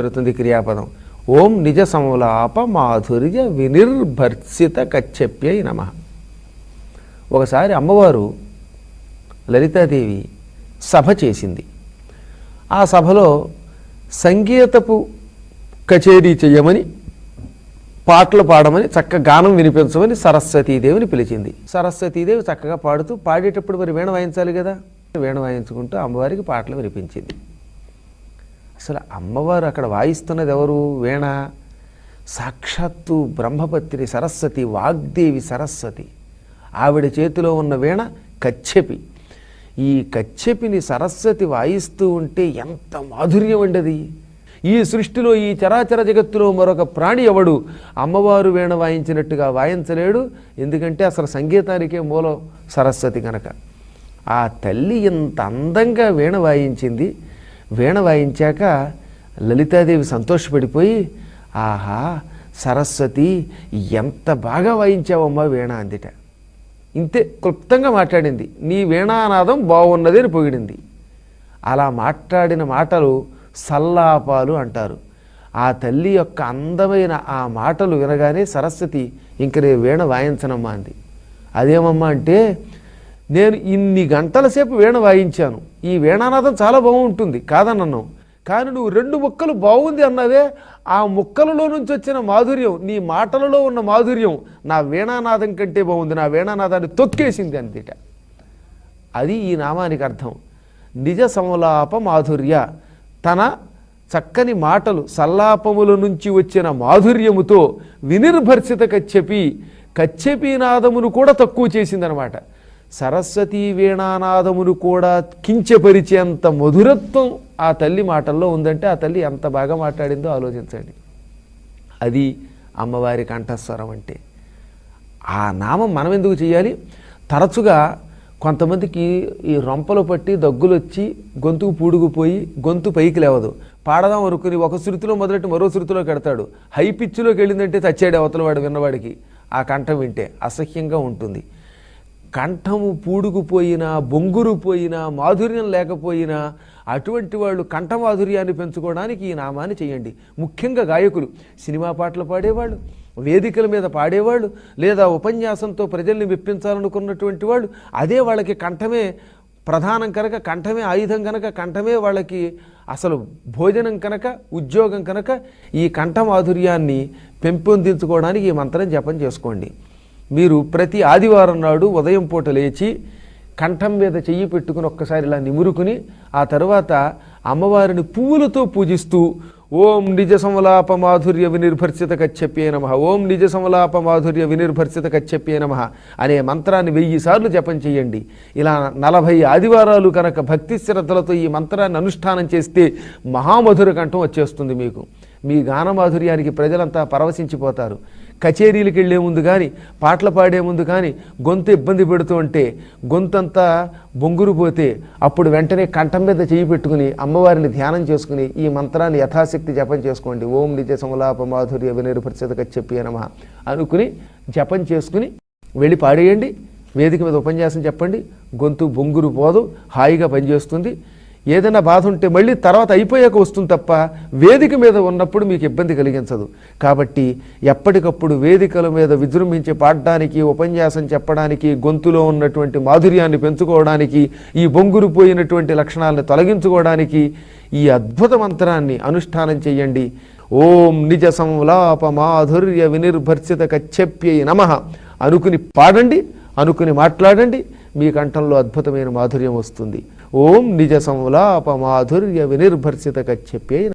జరుగుతుంది క్రియాపదం. ఓం నిజ సంలాప మాధుర్య వినిర్భర్సిత కచ్చప్యై నమ. ఒకసారి అమ్మవారు లలితాదేవి సభ చేసింది. ఆ సభలో సంగీతపు కచేరీ చేయమని పాటలు పాడమని చక్క గానం వినిపించమని సరస్వతీదేవిని పిలిచింది. సరస్వతీదేవి చక్కగా పాడుతూ పాడేటప్పుడు మరి వీణ వాయించాలి కదా? వీణ వాయించుకుంటూ అమ్మవారికి పాటలు వినిపించింది. అసలు అమ్మవారు అక్కడ వాయిస్తున్నది ఎవరు? వీణ? సాక్షాత్తు బ్రహ్మపత్రి సరస్వతి వాగ్దేవి సరస్వతి. ఆవిడ చేతిలో ఉన్న వీణ కచ్చెపి. ఈ కచ్చెపిని సరస్వతి వాయిస్తూ ఉంటే ఎంత మాధుర్యం ఉండది ఈ సృష్టిలో ఈ చరాచర జగత్తులో మరొక ప్రాణి ఎవడు? అమ్మవారు వీణ వాయించినట్టుగా వాయించలేడు. ఎందుకంటే అసలు సంగీతానికే మూలం సరస్వతి కనుక ఆ తల్లి ఇంత అందంగా వీణ వాయించింది. వీణ వాయించాక లలితాదేవి సంతోషపడిపోయి ఆహా సరస్వతి ఎంత బాగా వాయించావమ్మా వీణ అందిట. ఇంతే క్లుప్తంగా మాట్లాడింది. నీ వీణానాదం బాగున్నది అని పొగిడింది. అలా మాట్లాడిన మాటలు సల్లాపాలు అంటారు. ఆ తల్లి యొక్క అందమైన ఆ మాటలు వినగానే సరస్వతి ఇంక నేను వీణ వాయించనమ్మా అంది. అదేమమ్మా అంటే నేను ఇన్ని గంటల సేపు వీణ వాయించాను. ఈ వీణానాథం చాలా బాగుంటుంది. కాదన్నాను కానీ నువ్వు రెండు ముక్కలు బాగుంది అన్నదే ఆ ముక్కలలో నుంచి వచ్చిన మాధుర్యం నీ మాటలలో ఉన్న మాధుర్యం నా వీణానాథం కంటే బాగుంది. నా వీణానాదాన్ని తొక్కేసింది అంతేట. అది ఈ నామానికి అర్థం. నిజ సంలాప మాధుర్య. తన చక్కని మాటలు సల్లాపముల నుంచి వచ్చిన మాధుర్యముతో వినిర్భర్సిత కచ్చెపి కచ్చెపీనాదమును కూడా తక్కువ చేసిందనమాట. సరస్వతీ వీణానాదమును కూడా కించపరిచేంత మధురత్వం ఆ తల్లి మాటల్లో ఉందంటే ఆ తల్లి ఎంత బాగా మాట్లాడిందో ఆలోచించండి. అది అమ్మవారి కంఠస్వరం అంటే. ఆ నామం మనం ఎందుకు చేయాలి? తరచుగా కొంతమందికి ఈ రొంపలు పట్టి దగ్గులు వచ్చి గొంతుకు పూడుకుపోయి గొంతు పైకి లేవదు. పాడదాం అనుకుని ఒక శృతిలో మొదలెట్టి మరో శృతిలో కడతాడు. హై పిచ్చులోకి వెళ్ళిందంటే చచ్చాడు అవతల వాడు విన్నవాడికి. ఆ కంఠం వింటే అసహ్యంగా ఉంటుంది. కంఠము పూడుకుపోయినా బొంగురు పోయినా మాధుర్యం లేకపోయినా అటువంటి వాళ్ళు కంఠ మాధుర్యాన్ని పెంచుకోవడానికి ఈ నామాన్ని చేయండి. ముఖ్యంగా గాయకులు. సినిమా పాటలు పాడేవాళ్ళు వేదికల మీద పాడేవాళ్ళు లేదా ఉపన్యాసంతో ప్రజల్ని మెప్పించాలనుకున్నటువంటి వాళ్ళు అదే వాళ్ళకి కంఠమే ప్రధానం కనుక కంఠమే ఆయుధం కనుక కంఠమే వాళ్ళకి అసలు భోజనం కనుక ఉద్యోగం కనుక ఈ కంఠ మాధుర్యాన్ని పెంపొందించుకోవడానికి ఈ మంత్రం జపం చేసుకోండి. మీరు ప్రతి ఆదివారం నాడు ఉదయం పూట లేచి కంఠం మీద చెయ్యి పెట్టుకుని ఒక్కసారి ఇలా నిమురుకుని ఆ తర్వాత అమ్మవారిని పువ్వులతో పూజిస్తూ ఓం నిజ సమలాప మాధుర్య వినిర్భర్సిత కచ్చప్యే నమ ఓం నిజ సమలాప మాధుర్య వినిర్భర్సిత కచ్చప్యే నమ అనే మంత్రాన్ని వెయ్యి సార్లు జపం చేయండి. ఇలా నలభై ఆదివారాలు కనుక భక్తి శ్రద్ధలతో ఈ మంత్రాన్ని అనుష్ఠానం చేస్తే మహామధుర కంఠం వచ్చేస్తుంది మీకు. మీ గానమాధుర్యానికి ప్రజలంతా పరవశించిపోతారు. కచేరీలకు వెళ్ళే ముందు కానీ పాటలు పాడే ముందు కానీ గొంతు ఇబ్బంది పెడుతూ ఉంటే గొంతంతా బొంగురు పోతే అప్పుడు వెంటనే కంఠం మీద చేయి పెట్టుకుని అమ్మవారిని ధ్యానం చేసుకుని ఈ మంత్రాన్ని యథాశక్తి జపం చేసుకోండి. ఓం నిజ సమలాప మాధుర్య వినిర్భర్చతక చెప్పి నమ అనుకుని జపం చేసుకుని వెళ్ళి పాడేయండి. వేదిక మీద ఉపన్యాసం చెప్పండి. గొంతు బొంగురు పోదు. హాయిగా పనిచేస్తుంది. ఏదైనా బాధ ఉంటే మళ్ళీ తర్వాత అయిపోయాక వస్తుంది తప్ప వేదిక మీద ఉన్నప్పుడు మీకు ఇబ్బంది కలిగించదు. కాబట్టి ఎప్పటికప్పుడు వేదికల మీద విజృంభించి పాడడానికి ఉపన్యాసం చెప్పడానికి గొంతులో ఉన్నటువంటి మాధుర్యాన్ని పెంచుకోవడానికి ఈ బొంగురు పోయినటువంటి లక్షణాలను తొలగించుకోవడానికి ఈ అద్భుత మంత్రాన్ని అనుష్ఠానం చేయండి. ఓం నిజ సంలాప మాధుర్య వినిర్భర్సిత కచ్చప్యై నమ. అనుకుని పాడండి అనుకుని మాట్లాడండి మీ కంఠంలో అద్భుతమైన మాధుర్యం వస్తుంది. ఓం నిజ సంలాప మాధుర్య వినిర్భర్సిత కచ్చప్యై